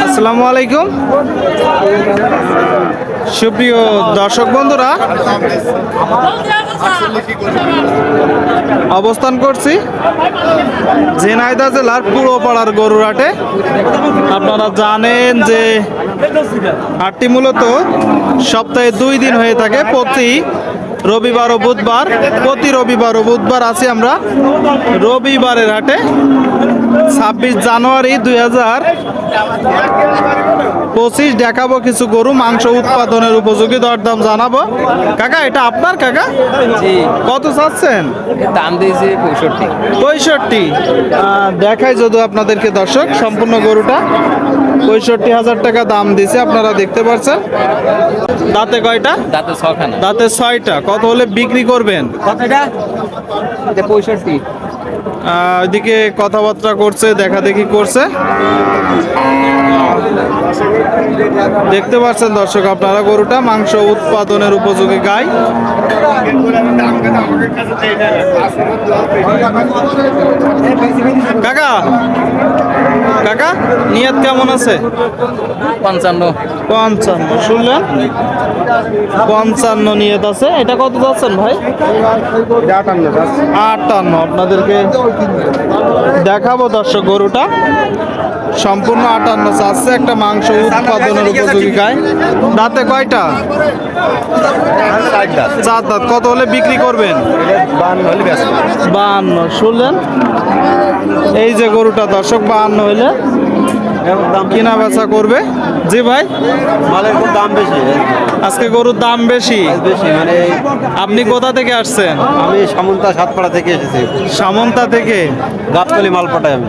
আসসালামু আলাইকুম সুপ্রিয় দর্শক বন্ধুরা, অবস্থান করছি ঝিনাইদা জেলার পুরোপাড়ার গরুরাটে আপনারা জানেন যে হাটটি মূলত সপ্তাহে দুই দিন হয়ে থাকে প্রতি রবিবার ও বুধবার প্রতি রবিবার ও বুধবার আছি আমরা রবিবারের হাটে। ছাব্বিশ জানুয়ারি দুই হাজার পঁচিশ দেখাবো কিছু গরু মাংস উৎপাদনের উপযোগী দরদাম জানাব। কাকা এটা আপনার কাকা? জি। কত চাচ্ছেন? দাম দিয়েছে পঁয়ষট্টি। পঁয়ষট্টি। দেখাই যদি আপনাদেরকে দর্শক সম্পূর্ণ গরুটা। পঁয়ষট্টি হাজার টাকা দাম দিছে আপনারা দেখতে পাচ্ছেন দাঁতে কয়টা? দাঁতে ছখানা দাঁতে ছয়টা। কত হলে বিক্রি করবেন? কতটা? পঁয়ষট্টি। ওইদিকে কথাবার্তা করছে দেখা দেখি করছে। দেখতে পাচ্ছেন দর্শক, আপনারা গরুটা মাংস উৎপাদনের উপযোগী গাই। কাকা কাকা, নিয়ত কেমন আছে? পঞ্চান্ন। পঞ্চান্ন শুনলেন? পঞ্চান্ন নিয়ত আছে। এটা কত যাচ্ছেন ভাই? আটান্ন আপনাদেরকে দেখাবো দর্শক গরুটা। সম্পূর্ণ আটান্ন চাচ্ছে একটা মাংস উৎপাদনের উপযোগী গায় দাঁতে কয়টা? চার দাঁত। কত হলে বিক্রি করবেন? বাহান্ন শুনলেন? এই যে গরুটা দর্শক বাহান্ন হইলে কিনা বেচা করবে? জি ভাই। মালের খুব দাম বেশি। আজকে গরুর দাম বেশি? বেশি মানে আপনি কোথা থেকে আসছেন? আমি সামন্তা সাতপাড়া থেকে এসেছি। সামন্তা থেকে? গাবতলি মাল পাঠাই আমি।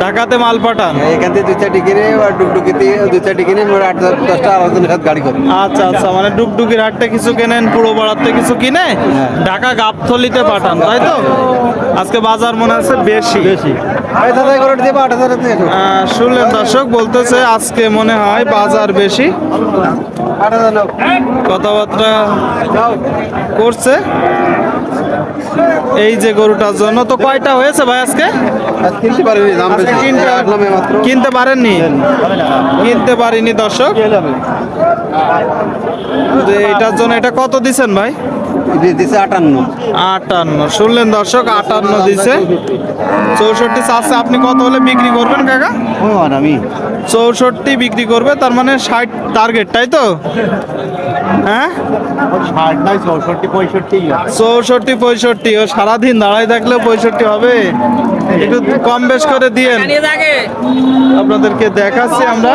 ঢাকাতে মাল পাঠান? এখান থেকে দুই চারটি কিনে আর ডুকডুকিতে দুই চারটি কিনে আট দশ- দশটা আরও জনের সাথে গাড়ি করি। আচ্ছা আচ্ছা মানে ডুগডুগির হাটতে কিছু কেনেন পুরো পাড়াতে কিছু কিনে ঢাকা গাবথলিতে পাঠান তাই তো? আজকে বাজার মনে আছে বেশি। বেশি। আড়াই হাজার করে দেবো আট হাজার শুনলেন দর্শক, বলতেছে আজকে মনে হয় বাজার বেশি। কথাবার্তা করছে। এই যে গরুটার জন্য। তো কয়টা হয়েছে ভাই আজকে? কিনতে কিনতে পারেননি? কিনতে পারিনি দর্শক। এটার জন্য এটা কত দিছেন ভাই? দিছে আটান্ন। আটান্ন। শুনলেন দর্শক আটান্ন দিছে। চৌষট্টি চাচ্ছে। আপনি কত হলে বিক্রি করবেন কাকা? ও আর আমি। চৌষট্টি বিক্রি করবে তার মানে ষাট টার্গেট তাই তো? হ্যাঁ? চৌষট্টি পঁয়ষট্টি। ও সারাদিন দাঁড়ায় থাকলেও পঁয়ষট্টি হবে। একটু কম বেশ করে দিয়েন। আপনাদেরকে দেখাচ্ছি আমরা।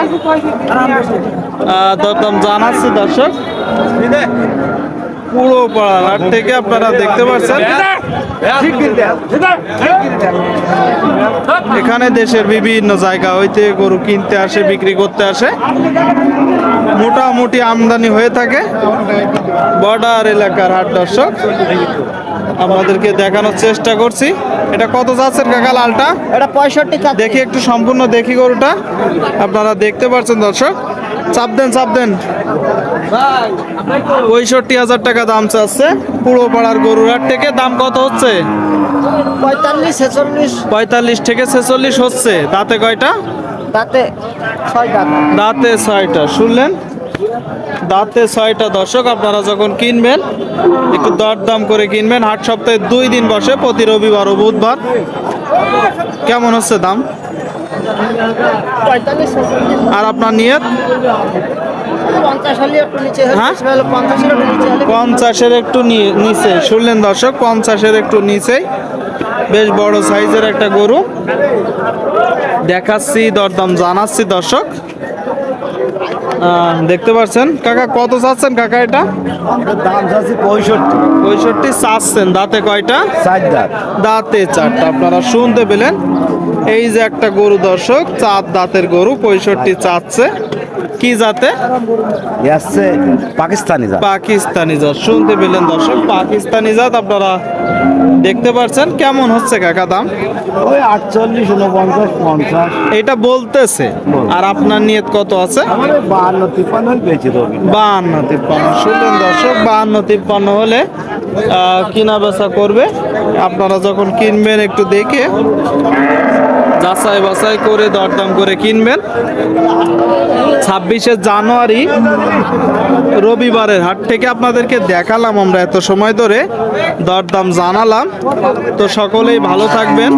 দরদাম জানাচ্ছি দর্শক। পুরো পাড়ার থেকে আপনারা দেখতে পাচ্ছেন। এখানে দেশের বিভিন্ন জায়গা হইতে গরু কিনতে আসে বিক্রি করতে আসে। মোটামুটি আমদানি হয়ে থাকে। বর্ডার এলাকার হাট দর্শক আপনাদেরকে দেখানোর চেষ্টা করছি। এটা কত যাচ্ছেন কাকা লালটা? এটা পঁয়ষট্টি দেখি একটু সম্পূর্ণ দেখি গরুটা। আপনারা দেখতে পাচ্ছেন দর্শক। চাপ দেন চাপ দেন। পঁয়ষট্টি হাজার টাকা দাম চাচ্ছে পুরো পাড়ার গরুর হাট থেকে। দাম কত হচ্ছে? পঁয়তাল্লিশ ছেচল্লিশ। পঁয়তাল্লিশ থেকে ছেচল্লিশ হচ্ছে। দাঁতে কয়টা? তাতে ছয় দাঁতে ছয়টা। শুনলেন? দাঁতে ছয়টা। দর্শক আপনারা যখন কিনবেন একটু দরদাম করে কিনবেন। হাট সপ্তাহে দুই দিন বসে প্রতি রবিবার ও বুধবার। কেমন হচ্ছে দাম? আর আপনার নিয়ত? নিচে হ্যাঁ? নিচে পঞ্চাশের একটু নিচে শুনলেন দর্শক পঞ্চাশের একটু নিচেই। বেশ বড় সাইজের একটা গরু। দেখাচ্ছি দরদাম জানাচ্ছি দর্শক। দেখতে পাচ্ছেন? কাকা কত চাচ্ছেন কাকা এটা? দাম পঁয়ষট্টি। পঁয়ষট্টি চাচ্ছেন দাঁতে কয়টা? চার দাঁত। দাঁতে চারটা আপনারা শুনতে পেলেন। এই যে একটা গরু দর্শক চার দাঁতের গরু পঁয়ষট্টি চাচ্ছে। কি জাতে? আসছে পাকিস্তানি জাত। পাকিস্তানি জাত। শুনতে পেলেন দর্শক পাকিস্তানি জাত আপনারা দেখতে পাচ্ছেন কেমন হচ্ছে কাকা দাম? ওই আটচল্লিশ উনপঞ্চাশ পঞ্চাশ। এটা বলতেছে। আর আপনার নিয়ত কত আছে? বাহান্ন তিপ্পান্ন বেঁচে দেবো। বাহান্ন তিপ্পান্ন। শুনলেন দর্শক বাহান্ন তিপ্পান্ন হলে কিনা বেচা করবে। আপনারা যখন কিনবেন একটু দেখে। যাচাই বাছাই করে দরদাম করে কিনবেন। ছাব্বিশে জানুয়ারি, রবিবারের হাট থেকে আপনাদেরকে দেখালাম আমরা এত সময় ধরে। দরদাম জানালাম। তো সকলেই ভালো থাকবেন।